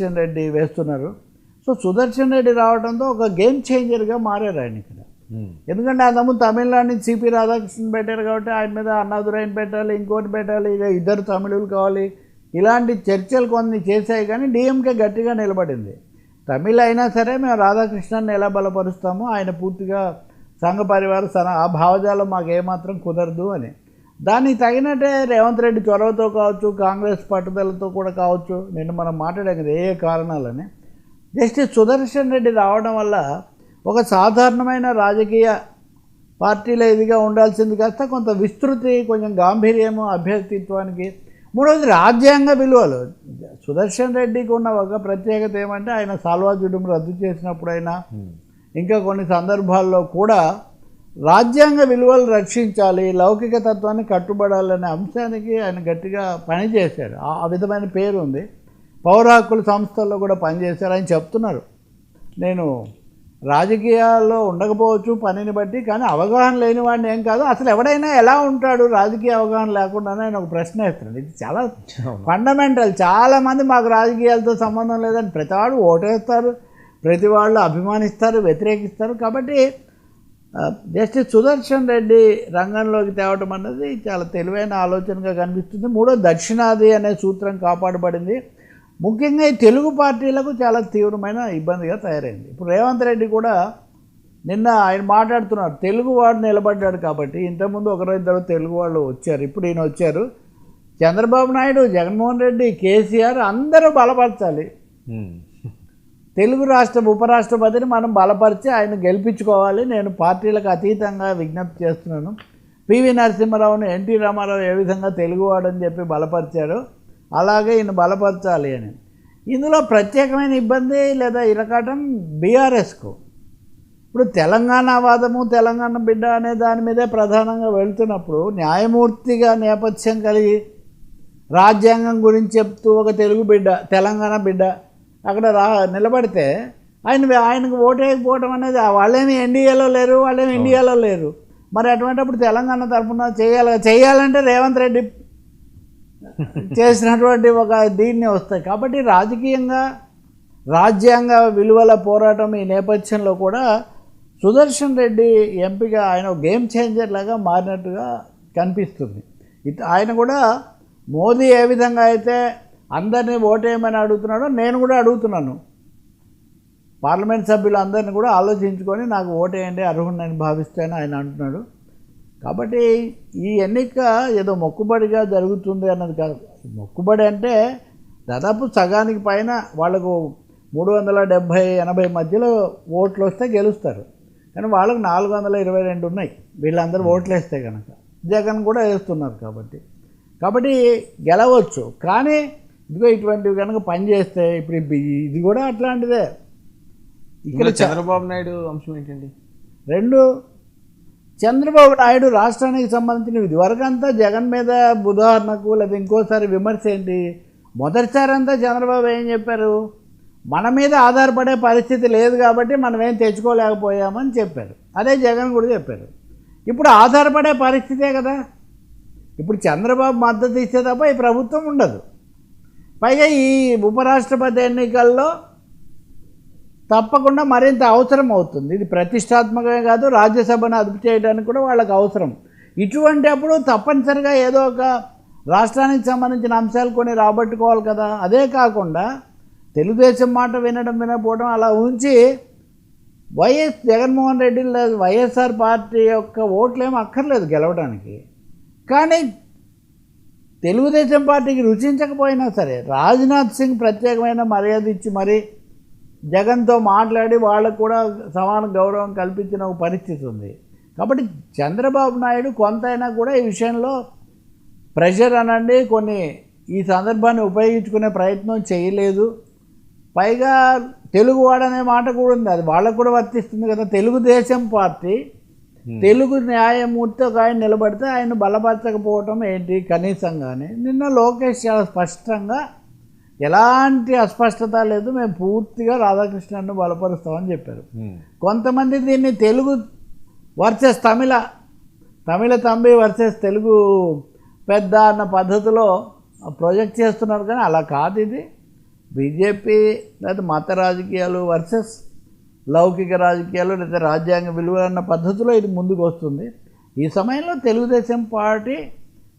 సుదర్శన్ రెడ్డి వేస్తున్నారు. సో సుదర్శన్ రెడ్డి రావడంతో ఒక గేమ్ చేంజర్గా మారారు ఆయన ఇక్కడ. ఎందుకంటే అంతకుముందు తమిళనాడు నుంచి సిపి రాధాకృష్ణన్ పెట్టారు కాబట్టి ఆయన మీద అన్నాదురైని పెట్టాలి ఇంకోటి పెట్టాలి ఇక ఇద్దరు తమిళులు కావాలి. ఇలాంటి చర్చలు కొన్ని చేశాయి కానీ డిఎంకే గట్టిగా నిలబడింది. తమిళ అయినా సరే మేము రాధాకృష్ణన్ని ఎలా బలపరుస్తామో ఆయన పూర్తిగా సంఘ పరివార సన ఆ భావజాలం మాకు ఏమాత్రం కుదరదు అని. దానికి తగినట్టే రేవంత్ రెడ్డి చొరవతో కావచ్చు కాంగ్రెస్ పట్టుదలతో కూడా కావచ్చు నేను మనం మాట్లాడాం కదా ఏ ఏ కారణాలని. జస్టిస్ సుదర్శన్ రెడ్డి రావడం వల్ల ఒక సాధారణమైన రాజకీయ పార్టీలో ఇదిగా ఉండాల్సింది కాస్త కొంత విస్తృతి కొంచెం గాంభీర్యము అభ్యర్థిత్వానికి. మూడవది రాజ్యాంగ విలువలు. సుదర్శన్ రెడ్డికి ఉన్న ఒక ప్రత్యేకత ఏమంటే ఆయన సాల్వాజుడుం రద్దు చేసినప్పుడైనా ఇంకా కొన్ని సందర్భాల్లో కూడా రాజ్యాంగ విలువలు రక్షించాలి లౌకిక తత్వాన్ని కట్టుబడాలనే అంశానికి ఆయన గట్టిగా పనిచేశారు ఆ ఆ విధమైన పేరు ఉంది. పౌర హక్కుల సంస్థల్లో కూడా పనిచేశారు ఆయన చెప్తున్నారు. నేను రాజకీయాల్లో ఉండకపోవచ్చు పనిని బట్టి కానీ అవగాహన లేని వాడిని ఏం కాదు. అసలు ఎవడైనా ఎలా ఉంటాడు? రాజకీయ అవగాహన లేకుండానే ఆయన ఒక ప్రశ్న వేస్తున్నాడు. ఇది చాలా ఫండమెంటల్ చాలామంది మాకు రాజకీయాలతో సంబంధం లేదని ప్రతివాడు ఓటేస్తారు ప్రతి వాళ్ళు అభిమానిస్తారు వ్యతిరేకిస్తారు. కాబట్టి జస్టిస్ సుదర్శన్ రెడ్డి రంగంలోకి తేవడం అన్నది చాలా తెలివైన ఆలోచనగా కనిపిస్తుంది. మూడో దక్షిణాది అనే సూత్రం కాపాడబడింది. ముఖ్యంగా ఈ తెలుగు పార్టీలకు చాలా తీవ్రమైన ఇబ్బందిగా తయారైంది. ఇప్పుడు రేవంత్ రెడ్డి కూడా నిన్న ఆయన మాట్లాడుతున్నారు. తెలుగు వాడు నిలబడ్డాడు కాబట్టి ఇంతకుముందు ఒకరో ఇద్దరు తెలుగు వాళ్ళు వచ్చారు. ఇప్పుడు ఈయన వచ్చారు. చంద్రబాబు నాయుడు జగన్మోహన్ రెడ్డి కేసీఆర్ అందరూ బలపరచాలి. తెలుగు రాష్ట్ర ఉపరాష్ట్రపతిని మనం బలపరిచి ఆయన గెలిపించుకోవాలి. నేను పార్టీలకు అతీతంగా విజ్ఞప్తి చేస్తున్నాను. పివి నరసింహారావును ఎన్టీ రామారావు ఏ విధంగా తెలుగువాడని చెప్పి బలపరిచాడో అలాగే ఈయన బలపరచాలి అని. ఇందులో ప్రత్యేకమైన ఇబ్బంది లేదా ఇరకాటం బీఆర్ఎస్కు ఇప్పుడు తెలంగాణ వాదము తెలంగాణ బిడ్డ అనే దాని మీదే ప్రధానంగా వెళ్తున్నప్పుడు న్యాయమూర్తిగా నేపథ్యం కలిగి రాజ్యాంగం గురించి చెప్తూ ఒక తెలుగు బిడ్డ తెలంగాణ బిడ్డ అక్కడ రా నిలబడితే ఆయన ఆయనకు ఓటేయకపోవడం అనేది ఆ వాళ్ళేమి ఎన్డీఏలో లేరు వాళ్ళేమి ఇండియాలో లేరు. మరి అటువంటిప్పుడు తెలంగాణ తరఫున చేయాలి చేయాలంటే రేవంత్ రెడ్డి చేసినటువంటి ఒక దీన్ని వస్తాయి. కాబట్టి రాజకీయంగా రాజ్యాంగ విలువల పోరాటం ఈ నేపథ్యంలో కూడా సుదర్శన్ రెడ్డి ఎంపిక ఆయన గేమ్ చేంజర్ లాగా మారినట్టుగా కనిపిస్తుంది. ఇట్ ఆయన కూడా మోదీ ఏ విధంగా అయితే అందరినీ ఓటేయమని అడుగుతున్నాడో నేను కూడా అడుగుతున్నాను. పార్లమెంట్ సభ్యులందరినీ కూడా ఆలోచించుకొని నాకు ఓటేయండి అర్హుడిని భావిస్తాను ఆయన అంటున్నాడు. కాబట్టి ఈ ఎన్నిక ఏదో మొక్కుబడిగా జరుగుతుంది అన్నది కాదు. మొక్కుబడి అంటే దాదాపు సగానికి పైన వాళ్ళకు మూడు వందల డెబ్భై ఎనభై మధ్యలో ఓట్లు వస్తే గెలుస్తారు. కానీ వాళ్ళకు నాలుగు వందల ఇరవై రెండు ఉన్నాయి. వీళ్ళందరూ ఓట్లు వేస్తే కనుక జగన్ కూడా వేస్తున్నారు కాబట్టి. కాబట్టి గెలవచ్చు. కానీ ఇదిగో ఇటువంటివి కనుక పనిచేస్తే ఇప్పుడు ఇది కూడా అట్లాంటిదే. ఇక్కడ ఇక్కడ చంద్రబాబు నాయుడు అంశం ఏంటండి? రెండు చంద్రబాబు నాయుడు రాష్ట్రానికి సంబంధించిన ఇదివరకు అంతా జగన్ మీద ఉదాహరణకు లేదా ఇంకోసారి విమర్శ ఏంటి? మొదటిసారి అంతా చంద్రబాబు ఏం చెప్పారు? మన మీద ఆధారపడే పరిస్థితి లేదు కాబట్టి మనం ఏం తెచ్చుకోలేకపోయామని చెప్పారు. అదే జగన్ కూడా చెప్పారు. ఇప్పుడు ఆధారపడే పరిస్థితే కదా. ఇప్పుడు చంద్రబాబు మద్దతు ఇస్తే తప్ప ఈ ప్రభుత్వం ఉండదు. పైగా ఈ ఉపరాష్ట్రపతి ఎన్నికల్లో తప్పకుండా మరింత అవసరం అవుతుంది. ఇది ప్రతిష్టాత్మకమే కాదు రాజ్యసభను అదుపు చేయడానికి కూడా వాళ్ళకి అవసరం. ఇటువంటి అప్పుడు తప్పనిసరిగా ఏదో ఒక రాష్ట్రానికి సంబంధించిన అంశాలు కొన్ని రాబట్టుకోవాలి కదా. అదే కాకుండా తెలుగుదేశం మాట వినడం వినకపోవడం అలా ఉంచి వైఎస్ జగన్మోహన్ రెడ్డి లేదు వైఎస్ఆర్ పార్టీ యొక్క ఓట్లేం అక్కర్లేదు గెలవడానికి. కానీ తెలుగుదేశం పార్టీకి రుచించకపోయినా సరే రాజ్నాథ్ సింగ్ ప్రత్యేకమైన మర్యాద ఇచ్చి మరి జగన్తో మాట్లాడి వాళ్ళకు కూడా సమాన గౌరవం కల్పించిన ఒక పరిస్థితి ఉంది. కాబట్టి చంద్రబాబు నాయుడు కొంతైనా కూడా ఈ విషయంలో ప్రెషర్ అనండి. కొన్ని ఈ సందర్భాన్ని ఉపయోగించుకునే ప్రయత్నం చేయలేదు. పైగా తెలుగువాడనే మాట కూడా ఉంది. అది వాళ్ళకు కూడా వర్తిస్తుంది కదా. తెలుగుదేశం పార్టీ తెలుగు న్యాయమూర్తి ఒక ఆయన నిలబడితే ఆయన బలపరచకపోవటం ఏంటి? కనీసంగానే నిన్న లోకేష్ చాలా స్పష్టంగా ఎలాంటి అస్పష్టత లేదు మేము పూర్తిగా రాధాకృష్ణన్ను బలపరుస్తామని చెప్పారు. కొంతమంది దీన్ని తెలుగు వర్సెస్ తమిళ తమిళ తంబి వర్సెస్ తెలుగు పెద్ద అన్న పద్ధతిలో ప్రొజెక్ట్ చేస్తున్నారు కానీ అలా కాదు ఇది. బీజేపీ లేదా మత రాజకీయాలు వర్సెస్ లౌకిక రాజకీయాలు లేదా రాజ్యాంగ విలువలు అన్న పద్ధతిలో ఇది ముందుకు వస్తుంది. ఈ సమయంలో తెలుగుదేశం పార్టీ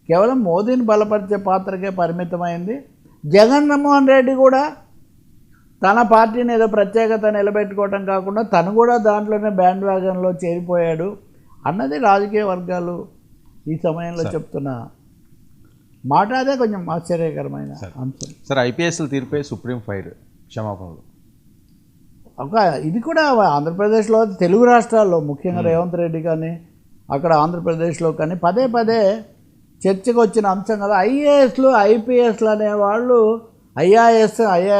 కేవలం మోదీని బలపరిచే పాత్రకే పరిమితమైంది. జగన్మోహన్ రెడ్డి కూడా తన పార్టీని ఏదో ప్రత్యేకత నిలబెట్టుకోవటం కాకుండా తను కూడా దాంట్లోనే బ్యాండ్ వ్యాగన్లో చేరిపోయాడు అన్నది రాజకీయ వర్గాలు ఈ సమయంలో చెప్తున్న మాట. అదే కొంచెం ఆశ్చర్యకరమైన అంశం. సార్ ఐపీఎస్ఎల్ తీర్పై సుప్రీం ఫైర్ క్షమాపణలు. ఒక ఇది కూడా ఆంధ్రప్రదేశ్లో తెలుగు రాష్ట్రాల్లో ముఖ్యంగా రేవంత్ రెడ్డి కానీ అక్కడ ఆంధ్రప్రదేశ్లో కానీ పదే పదే చర్చకు వచ్చిన అంశం కదా ఐఏఎస్లు ఐపీఎస్లు అనేవాళ్ళు ఐఆర్ఎస్ ఐఆర్ఎస్